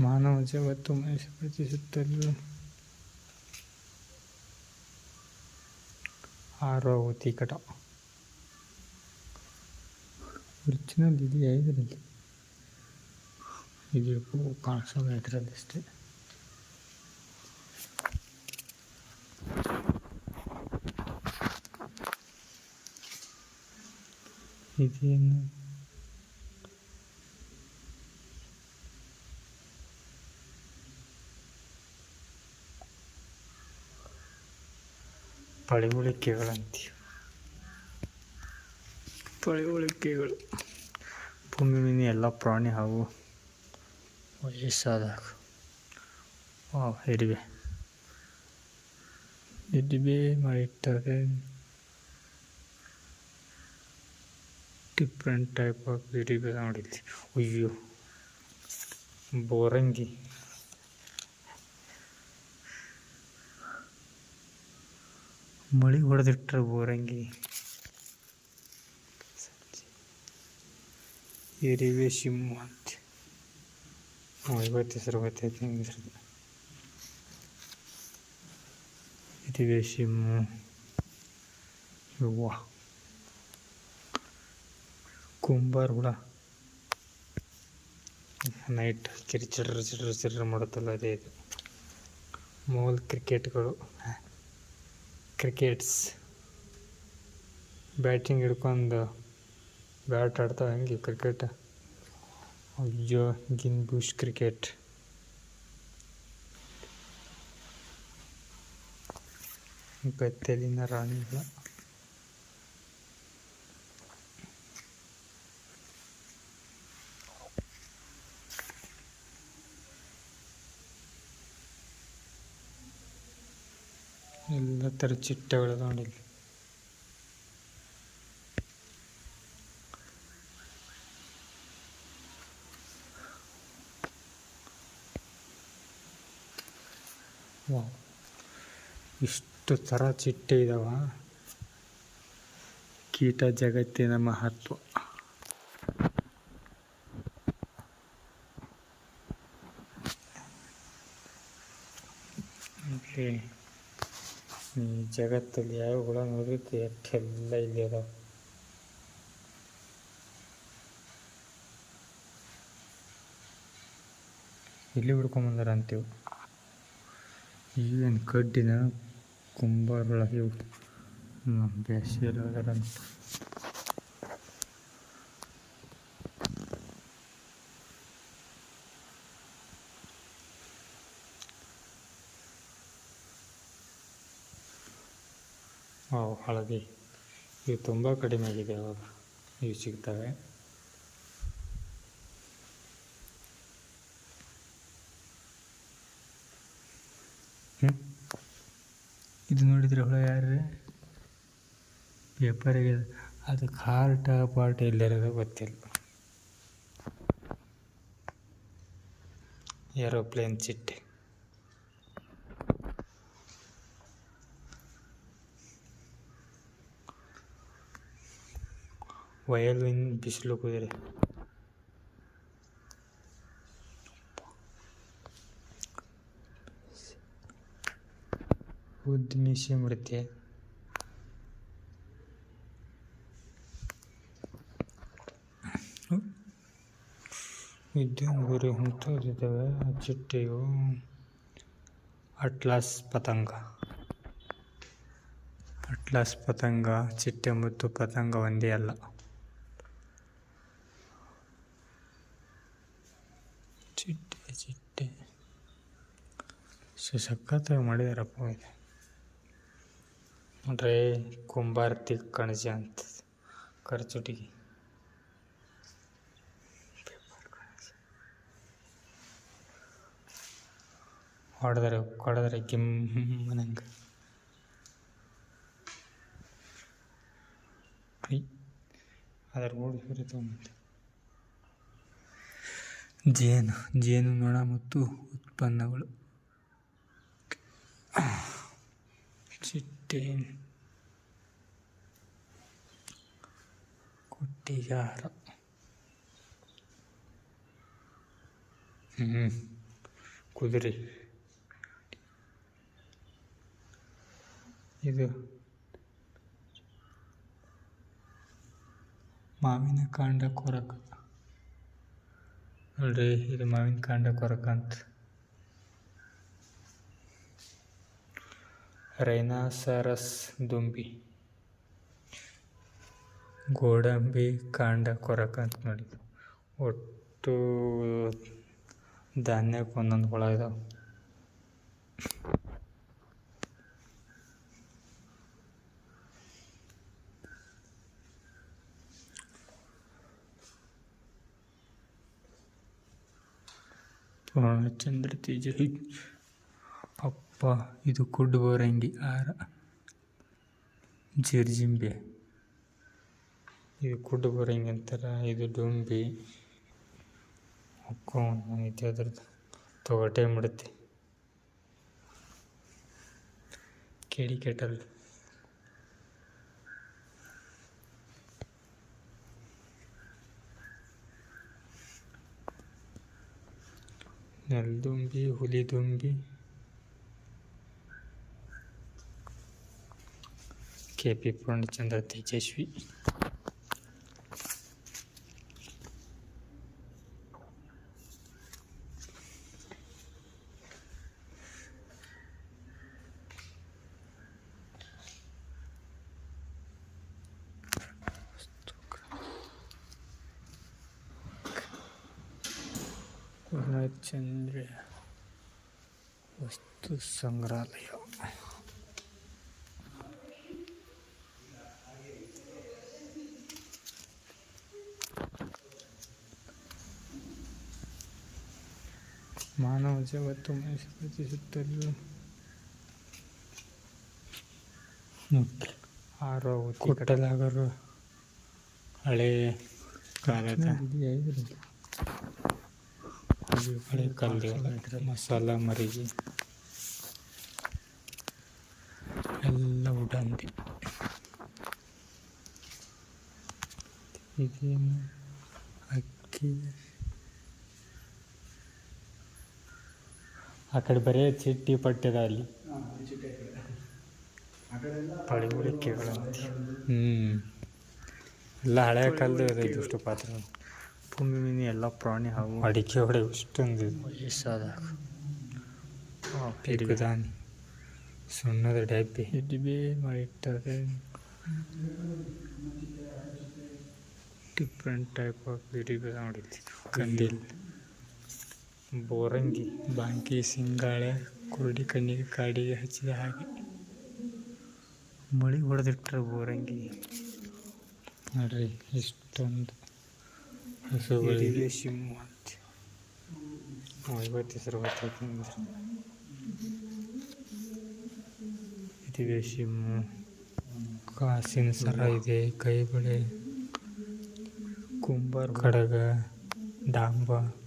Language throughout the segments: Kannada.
ಮಾನವ ಜಗತ್ತು ಮನುಷ್ಯ ಪ್ರತಿಸುತ್ತಲೂ ಆರೋವತಿ ಕಟ ಒರಿಜಿನಲ್ ಇದೆಯಾ ಇದರಲ್ಲಿ ಇದು ಕಾಣಿಸೋದು ಇದರಲ್ಲಿ ಅಷ್ಟೇ ಇದೇನು ಪಳಿವಳಿಕೆಗಳಂತೀವಿ ಪಳಿವಳಿಕೆಗಳು ಭೂಮಿ ಮೇಲೆ ಎಲ್ಲ ಪ್ರಾಣಿ ಹಾಗೂ ವಯಸ್ಸಾದಾಗ ವಾವ್ ಇರಿವೆ ಇರಿವೆ ಮಾಡಿರ್ತಾರೆ ಡಿಫ್ರೆಂಟ್ ಟೈಪ್ ಆಫ್ ಇರಿವೆ ನೋಡಿದ್ವಿ ಅಯ್ಯೋ ಬೋರಂಗಿ ಮಳೆ ಹೊಡೆದಿಟ್ರೆ ಬೋರಂಗಿ. ಇರಿವೆ ಸಿಮ್ಮು ಅಂತ. ಇವತ್ತು ಹೆಸರು ಗೊತ್ತೈತೆ ಹಿಂಗೆ ಹೆಸರು ಇರಿವೆ ಸಿಮ್ಮು ಯುವ ಕುಂಬಾರ ಹುಳ. ನೈಟ್ ಕಿರಿ ಚಿಡ್ರ ಚಿಡ್ರ ಚಿಡ್ರ ಮಾಡುತ್ತಲ್ಲ ಅದೇ ಇದು. ಮೂಲ್ ಕ್ರಿಕೆಟ್ಗಳು. ಕ್ರಿಕೆಟ್ಸ್ ಬ್ಯಾಟಿಂಗ್ ಹಿಡ್ಕೊಂಡು ಬ್ಯಾಟ್ ಆಡ್ತಾವೆ ಹಂಗೆ ಕ್ರಿಕೆಟ್ ಅಯ್ಯೋ ಗಿನ್ ಬುಷ್ ಕ್ರಿಕೆಟ್ ಗದ್ದೆಲಿನ ರಾಣಿಗಳ ಎಲ್ಲ ಥರ ಚಿಟ್ಟೆಗಳು ವಾವ್. ಇಷ್ಟು ಥರ ಚಿಟ್ಟೆ ಇದಾವ. ಕೀಟ ಜಗತ್ತಿನ ಮಹತ್ವ ಇಲ್ಲಿ ಈ ಜಗತ್ತಲ್ಲಿ ಯಾವ ಹುಳ ನೋಡಿದ್ರೆ ಎಷ್ಟೆಲ್ಲ ಇಲ್ಲಿ ಅದಾವ. ಇಲ್ಲಿ ಹುಡ್ಕೊಂಬಂದಾರ ಅಂತೀವಿ? ಈಗೇನು ಕಡ್ಡಿನ ಕುಂಬಾರೊಳ ಇವು. ಅದಾರಂತ. ಅವು ಹಳದಿ. ಇವು ತುಂಬ ಕಡಿಮೆ ಆಗಿದೆ ಅವಾಗ ಇವು ಸಿಗ್ತವೆ. ಇದು ನೋಡಿದ್ರೆ ಹುಳ ಯಾರು ಪೇಪರಿಗೆ ಅದು ಕಾರ್ಟ ಪಾರ್ಟ್ ಎಲ್ಲಿರೋದು ಗೊತ್ತಿಲ್ಲ. ಏರೋಪ್ಲೇನ್ ಚಿಟ್ಟೆ. ವಯಲಿನ್ ಬಿಸಿಲು ಕುದುರೆ. ಉದ್ಮಿಸಿ ಮೃತ್ಯೆ. ಇದು ಗುರಿ ಹುಂಟೋದಿದ್ದಾವೆ ಚಿಟ್ಟೆಯು ಅಟ್ಲಾಸ್ ಪತಂಗ. ಅಟ್ಲಾಸ್ ಪತಂಗ ಚಿಟ್ಟೆ ಮತ್ತು ಪತಂಗ ಒಂದೇ ಅಲ್ಲ ಚಿಟ್ಟೆ ಚಿಟ್ಟೆ ಸೊ ಸಖತ್ತಾಗಿ ಮಾಡಿದಾರಪ್ಪ ಇದು ನೋಡ್ರಿ ಕುಂಬಾರತಿ ಕಣಜ ಅಂತ ಖರ್ಚುಟಿಗೆ ಹೊಡೆದ್ರೆ, ಕೊಡದ್ರೆ ಗಿಮ್ಮನಂಗೆ ನಂಗೆ. ಅದರ ಓಡಿ ಸುರಿತು ಜೇನು ಜೇನುನೊಣ ಮತ್ತು ಉತ್ಪನ್ನಗಳು. ಚಿಟ್ಟೆ ಕೊಟ್ಟಿಗಾರ ಹ್ಞೂ ಕುದುರೆ ಇದು ಮಾವಿನ ಕಾಂಡ ಕೊರಕ ನೋಡ್ರಿ ಇದು ಮಾವಿನ ಕಾಂಡ ಕೊರಕ ಅಂತ ರೈನಾಸರಸ್ ದುಂಬಿ. ಗೋಡಂಬಿ ಕಾಂಡ ಕೊರಕ ಅಂತ ನೋಡಿ ಒಟ್ಟು ಧಾನ್ಯಕ್ಕೆ ಒಂದೊಂದು ಹುಳ ಇದಾವೆ. ಪೂರ್ಣಚಂದ್ರ ತೇಜ ಅಪ್ಪ, ಇದು ಕುಡ್ಡು ಬೋರಂಗಿ ಆರ. ಜಿರ್ಜಿಂಬೆ. ಇದು ಕುಡ್ಡು ಬೋರಂಗಿ ಅಂತಾರ, ಇದು ಡುಂಬಿ. ಐತೆ ಅದ್ರದ್ದು ತೊಗಟೆ ಮುಡುತ್ತೆ ಕೇಳಿ ಕೆಟಲ್. ನೆಲ್ದುಂಬಿ ಹುಲಿದುಂಬಿ KP Purnachandra Tejashvi. Chandra Vastu Sangralaya. ಮಾನವ ಜಗತ್ತು ಮನುಷ್ಯ ಸುತ್ತಲೂ ಆರೋ ಕೊಟ್ಟಲಾಗರು ಹಳೆ ಕಾಲದ ಹಳೆ ಕಾಲದ ಮಸಾಲ ಮರಿಗೆ ಎಲ್ಲ ಉಡಂದಿ. ಇದೇನು ಅಕ್ಕಿ ಆ ಕಡೆ ಬರೀ ಚಿಟ್ಟಿ ಪಟ್ಟಿದ ಅಲ್ಲಿ. ಪಳಿಗುಳಿಕೆಗಳು ಹ್ಞೂ ಎಲ್ಲ ಹಳೆಯ ಕಾಲದ ಇದೆ ಇದಿಷ್ಟು ಪಾತ್ರ. ಭೂಮಿ ಮೀನು ಎಲ್ಲ ಪ್ರಾಣಿ ಹಾಗೂ ಅಡಿಕೆ ಹೊಡೆ ಇಷ್ಟೊಂದು ವಯಸ್ಸಾದಾಗ ಪಿರುಗುದಾನಿ. ಸುಣ್ಣದ ಡಬ್ಬಿ ಡಬ್ಬಿ ಮಾಡಿಟ್ಟಾರೆ ಡಿಫ್ರೆಂಟ್ ಟೈಪ್ ಆಫ್ ಡಿಬ್ಬಿ ನೋಡಿದ್ವಿ ಕಂದಿಲ್. ಬೋರಂಗಿ ಬಾಂಕಿ ಸಿಂಗಾಳೆ ಕುರುಡಿ ಕಣ್ಣಿಗೆ ಕಾಡಿಗೆ ಹಚ್ಚಿದ ಹಾಗೆ. ಮಳೆ ಹೊಡೆದಿಟ್ರೆ ಬೋರಂಗಿ. ನೋಡ್ರಿ ಇಷ್ಟೊಂದು ಹಸುಗಳಿಗೆ ಶಿಮ್ಮು ಅಂತ. ಐವತ್ತು ಹೆಸರು ಗೊತ್ತಾಯ್ತು ಇದಿವೆ ಸಿಮ್ಮು ಕಾಸಿನ ಸರ ಇದೆ ಕೈ ಬಳೆ ಕುಂಬಾರ ಕಡಗ ಡಾಂಬ.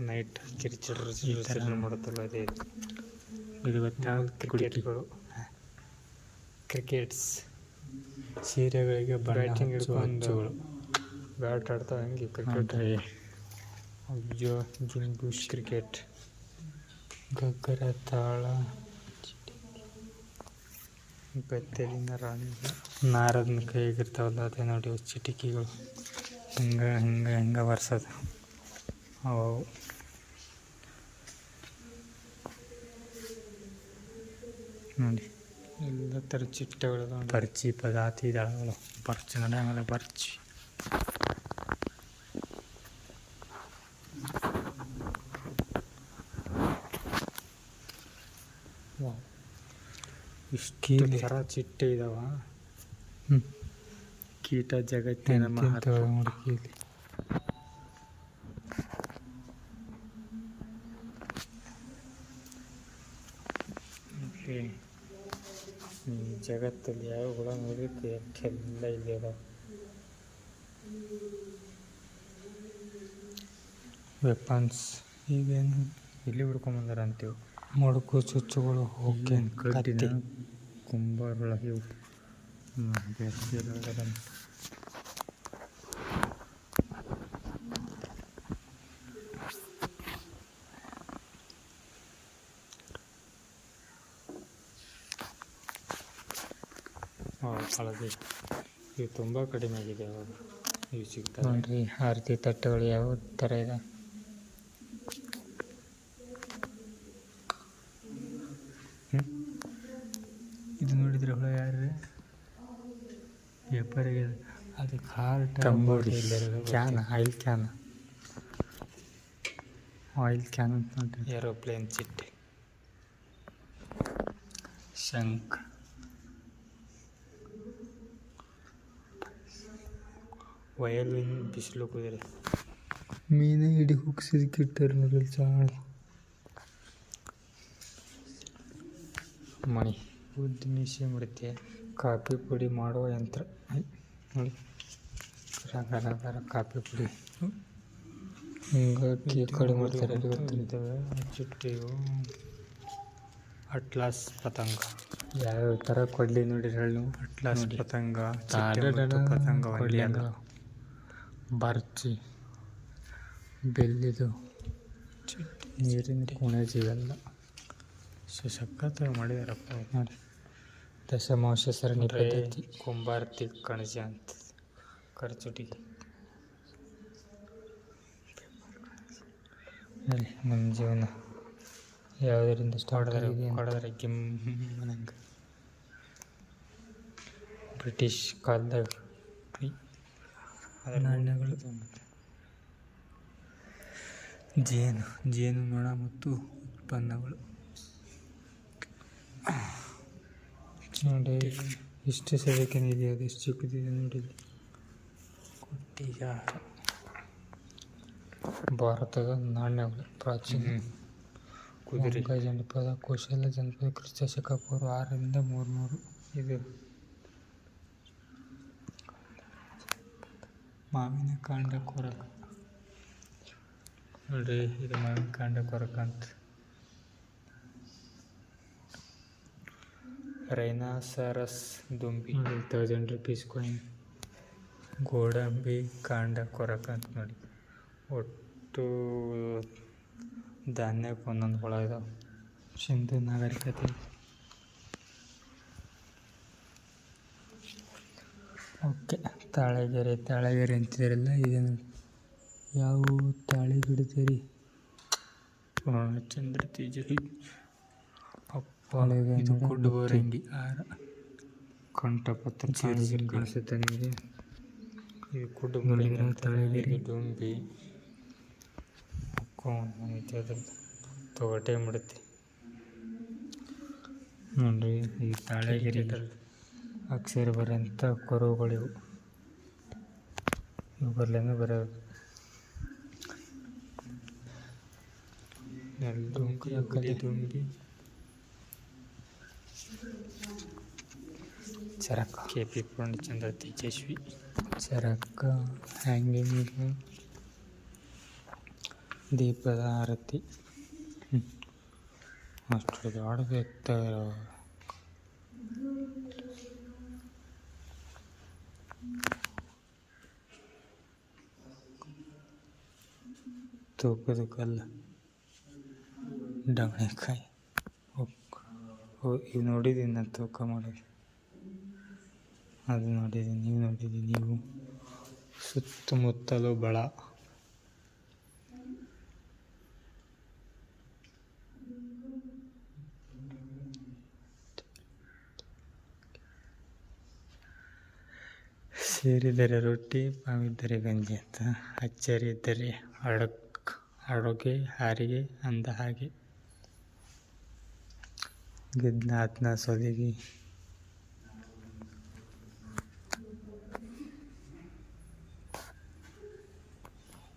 ನೈಟ್ ಕಿರಿಚಿಡ್ರ ಮಾಡುತ್ತಲ್ಲ ಅದೇ. ಇದು ಕ್ರಿಕೆಟ್ಗಳು. ಕ್ರಿಕೆಟ್ಸ್. ಸೀರೆಗಳಿಗೆ ಬ್ಯಾಟಿಂಗ್ ಹಿಡ್ಕೊಂಡು ಬ್ಯಾಟ್ ಆಡ್ತಾ ಹಂಗೆ ಕ್ರಿಕೆಟ್. ಅಯ್ಯೋ ಜಿಂಗುಷ್ ಕ್ರಿಕೆಟ್. ಗಗ್ಗರ ತಾಳ. ಬೆತ್ತಲಿನ ರಾಣಿ. ನಾರದ ಕೈಗಿರ್ತಾವಲ್ಲ ಅದೇ ನೋಡಿ ಚಿಟಿಕಿಗಳು. ಹಿಂಗೆ ಹಿಂಗೆ ಹಿಂಗೆ ಬರ್ಸೋದು ನೋಡಿ. ಎಲ್ಲ ಥರ ಚಿಟ್ಟೆಗಳು ಬರ್ಚಿ ಪದಾತಿ ದಳಗಳು. ಬರ್ಚಿ ನಡೆಯಂಗಲ್ಲ ಪರ್ಚಿ. ಇಷ್ಟು ಥರ ಚಿಟ್ಟೆ ಇದಾವ. ಹ್ಞೂ ಕೀಟ ಜಗತ್ತಿನ ಓಕೆ ಈ ಜಗತ್ತಲ್ಲಿ ಯಾವ ಹುಳ ನೋಡಲಿಕ್ಕೆ ಎಲ್ಲ ಇಲ್ಲಿ ವೆಪನ್ಸ್ ಈಗೇನು ಇಲ್ಲಿ ಹುಡ್ಕೊಂಬಂದಾರ ಅಂತೀವಿ ಮೊಡಕು ಚುಚ್ಚುಗಳು ಓಕೆ ಕತ್ತಿ. ಕುಂಬಾರೊಳ ಇವು ಬೇಸಿಗೆ ಹಳದಿ. ಇವು ತುಂಬ ಕಡಿಮೆ ಆಗಿದೆ ಅವಾಗ. ಇವು ಸಿಗ್ತವೆ ನೋಡಿರಿ ಆರತಿ ತಟ್ಟೆಗಳು ಯಾವ ಥರ ಇದೆ. ಇದು ನೋಡಿದ್ರೆ ಹುಳ ಯಾರು ಪೇಪರಿಗೆ ಅದು car can oil can. Oil can ಅಂತ ನೋಡ್ರಿ. ಏರೋಪ್ಲೇನ್ ಚಿಟ್ಟೆ. ಶಂಖ. ವಯಲಿನ್ ಬಿಸಿಲು ಕುದುರೆ. ಮೀನು ಹಿಡಿ ಹುಗ್ಸಿದಕ್ಕೆ ಇಟ್ಟಾರೆ ನೋಡ್ರಿ ಚಾಳ. ಮಣಿ ಉದ್ದ ಮೀಸೆ ಕಾಫಿ ಪುಡಿ ಮಾಡುವ ಯಂತ್ರ. ನೋಡಿ. ರಗ ರಗ ಕಾಫಿ ಪುಡಿ. ಹಿಂಗಾಗಿ ಕಡಿಮೆ ಮಾಡ್ತಾರೆ ಗೊತ್ತಿಲ್ಲ. ಚುಟ್ಟಿಯು ಅಟ್ಲಾಸ್ ಪತಂಗ. ಯಾವ್ಯಾವ ಥರ ಕೊಡ್ಲಿ ನೋಡಿರಿ ಹೇಳಿ ಅಟ್ಲಾಸ್ ನೋಡಿ. ಪತಂಗ ಪತಂಗ. ಬರ್ಚಿ ಬೆಲ್ಲಿದು ನೀರಿನ ಕೋಣೆ ಇವೆಲ್ಲ ಸೊ ಸಖತ್ ಮಾಡಿದಾರಪ್ಪ ನೋಡಿ ದಶಮಾಂಶ ಸರಣಿ ಪದ್ಧತಿ. ಕುಂಬಾರ್ತಿ ಕಣಜ ಅಂತ. ಖರ್ಚುಟಿ ನೋಡಿ ನಮ್ಮ ಜೀವನ ಯಾವುದರಿಂದ ಸ್ಟಾರ್ಟ್ ಹೊಡೆದ್ರೆ. ಹೊಡೆದ್ರೆ ಬ್ರಿಟಿಷ್ ಕಾಲದಾಗ ನಾಣ್ಯಗಳು. ಜೇನು ಜೇನು ನೊಣ ಮತ್ತು ಉತ್ಪನ್ನಗಳು. ನೋಡಿ ಇಷ್ಟು ಸೆಕೆಂಡ್ ಅದು ಎಷ್ಟು ಚಿಕ್ಕದಿದೆ ನೋಡಿ ಕೊಟ್ಟಿಗ ಭಾರತದ ನಾಣ್ಯಗಳು ಪ್ರಾಚೀನ ಕುದುರೆ ಜನಪದ ಕೌಶಲ್ಯ ಜನಪದ ಕ್ರಿಸ್ತ ಶಕ ಪೂರ್ವ ಆರರಿಂದ ಮೂರ್ನೂರು ಇದು. ಮಾವಿನ ಕಾಂಡ ಕೊರಕ. ನೋಡ್ರಿ ಇದು ಮಾವಿನ ಕಾಂಡ ಕೊರಕ ಅಂತ. ರೈನಾಸರಸ್ ದುಂಬಿ. ತೌಸಂಡ್ ರುಪೀಸ್ ಕಾಯಿನ್ ಗೋಡಂಬಿ ಕಾಂಡ ಕೊರಕ ಅಂತ ನೋಡಿ. ಒಟ್ಟು ಧಾನ್ಯಕ್ಕೆ ಒಂದೊಂದು ಹುಳ ಇದಾವೆ. ಸಿಂಧು ನಾಗರಿಕತೆ. ಓಕೆ. ತಾಳೆಗೆರೆ ತಾಳೆಗೆರೆ ಅಂತಿದಾರಲ್ಲ ಇದೇನು ಯಾವ ತಾಳೆ ಗಿಡದರಿ ಚಂದ್ರ ತೇಜರಿ ತಾಳೆಗೆ ಇದು ಬೋರಂಗಿ ಆರ. ಕಂಠಪತ್ರ ಚೀರ್ಸಿರ್ಕೊಂಡು ಕಾಣಿಸುತ್ತೆ ನಿಮಗೆ. ಇದು ಡೊಂಬಿ ಅಂತ ತಳಗಿರಿ. ಡುಂಬಿ. ಅದ್ರ ತೊಗಟೆ ಮಾಡುತ್ತೆ. ನೋಡ್ರಿ ಈ ತಾಳೆಗೆರೆ ಅಕ್ಷರ ಬರೋಂಥ ಕೊರವುಗಳಿವು. ಇವು ಬರ್ಲೇನೆ ಬರೋದು ದುಂಬಿ ಗುಡಿ ದುಂಬಿ ಚರಕ ಕೆ ಪಿ ಪೂರ್ಣಚಂದ್ರ ತೇಜಸ್ವಿ ಚರಕ ಹ್ಯಾಂಗಿಂಗ್ ದೀಪದ ಆರತಿ ಹ್ಮ್. ಅಷ್ಟು ದೊಡ್ಡದು ಎತ್ತ ತೂಕದ ಕಲ್ಲು ಡವಣೆಕಾಯಿ ಇವು ನೋಡಿದ್ದೀನಿ ನಾನು ತೂಕ ಮಾಡೋದು ಅದು ನೋಡಿದ್ದೀನಿ ನೀವು ನೋಡಿದ್ದೀನಿ ನೀವು ಸುತ್ತಮುತ್ತಲು ಬಳ ಸೇರಿದರೆ ರೊಟ್ಟಿ ಪಾವಿದ್ದರೆ ಗಂಜಿ ಅಂತ ಅಚ್ಚರಿದ್ದರೆ ಅಡಕ್ ಅಡುಗೆ ಹಾರಿಗೆ ಅಂದ ಹಾಗೆ ಗಿದ್ನಾತ್ನ ಸೊಲಿಗಿ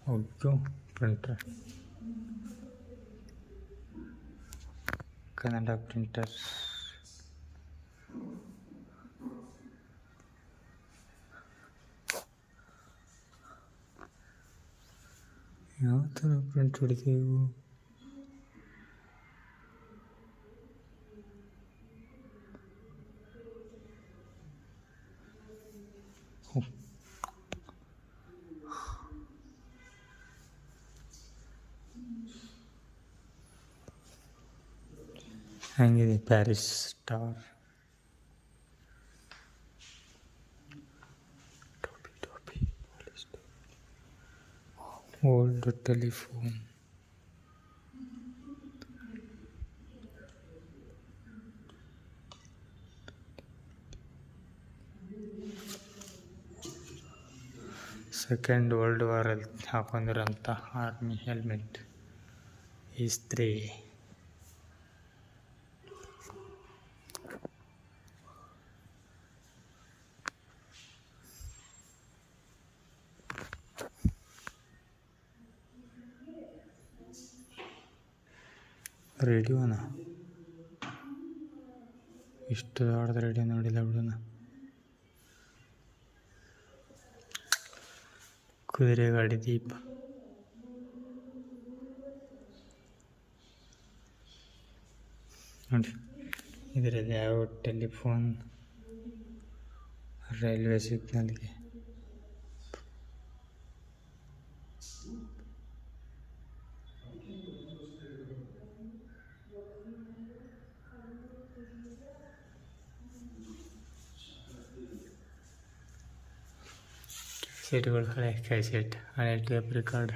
ಒಬ್ಬರು ಪ್ರಿಂಟರ್ ಕನ್ನಡ ಪ್ರಿಂಟರ್ ಯಾವ ಥರ ಪ್ರಿಂಟ್ ಹೊಡಿತೀವಿ ಹಂಗಿದೆ Paris star old telephone second world ವಾರಲ್ಲಿ ಹಾಕೊಂಡಿರೋಂಥ army helmet ಇಸ್ತ್ರಿ റേഡിയോ ആണോ ഇഷ്ടത്തോടെ റേഡിയോ ഒന്നും ഇടില്ല അവിടെ നിന്ന് കുതിരകാടി ദീപം इधर जाओ ടെലിഫോൺ റെയിൽവേ सिग्नल ಸೆಟ್ಗಳು ಹಳೆ ಕ್ಯಾಸೆಟ್ ಹಳೆ ಟೇಪ್ ರೆಕಾರ್ಡ್